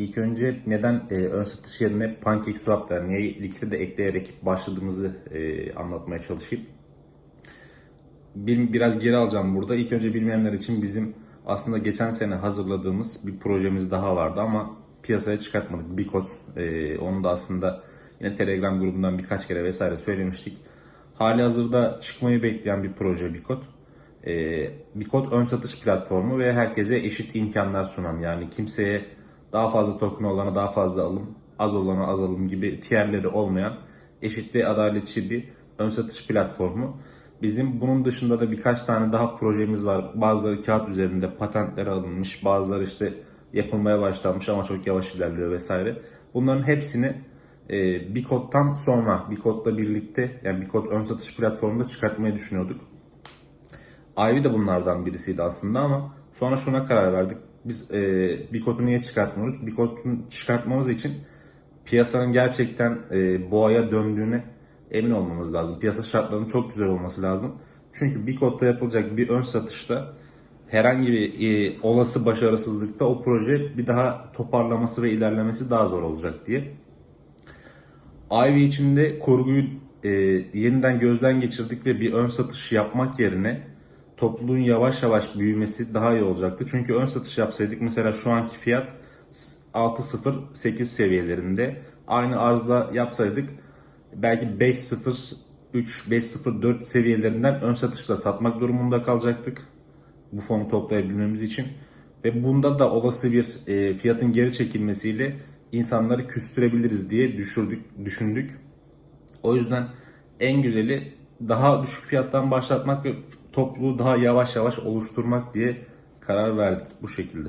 İlk önce neden e, ön satış yerine PancakeSwap niye likidi de ekleyerek başladığımızı e, anlatmaya çalışayım. Bir, biraz geri alacağım burada. İlk önce bilmeyenler için bizim aslında geçen sene hazırladığımız bir projemiz daha vardı ama piyasaya çıkartmadık. Bikot, e, onu da aslında yine Telegram grubundan birkaç kere vesaire söylemiştik. Hali hazırda çıkmayı bekleyen bir proje Bikot. E, Bikot ön satış platformu ve herkese eşit imkanlar sunan yani kimseye daha fazla token olana daha fazla alım, az olana az alım gibi tierleri olmayan eşit ve adaletçi bir ön satış platformu. Bizim bunun dışında da birkaç tane daha projemiz var. Bazıları kağıt üzerinde patentlere alınmış, bazıları işte yapılmaya başlanmış ama çok yavaş ilerliyor vesaire. Bunların hepsini e, Bikot'tan sonra, Bikot'la birlikte yani Bikot ön satış platformunda çıkartmayı düşünüyorduk. Ivy de bunlardan birisiydi aslında ama sonra şuna karar verdik. Biz e, Bikot'u niye çıkartmıyoruz? Bikot'u çıkartmamız için piyasanın gerçekten e, boğaya döndüğüne emin olmamız lazım. Piyasa şartlarının çok güzel olması lazım. Çünkü Bikot'ta yapılacak bir ön satışta herhangi bir e, olası başarısızlıkta o proje bir daha toparlaması ve ilerlemesi daha zor olacak diye. Ivy içinde kurguyu e, yeniden gözden geçirdik ve bir ön satış yapmak yerine topluluğun yavaş yavaş büyümesi daha iyi olacaktı. Çünkü ön satış yapsaydık mesela şu anki fiyat 6.08 seviyelerinde aynı arzla yapsaydık belki 5.03 5.04 seviyelerinden ön satışla satmak durumunda kalacaktık bu fonu toplayabilmemiz için. Ve bunda da olası bir e, fiyatın geri çekilmesiyle insanları küstürebiliriz diye düşürdük, düşündük. O yüzden en güzeli daha düşük fiyattan başlatmak ve topluluğu daha yavaş yavaş oluşturmak diye karar verdik bu şekilde.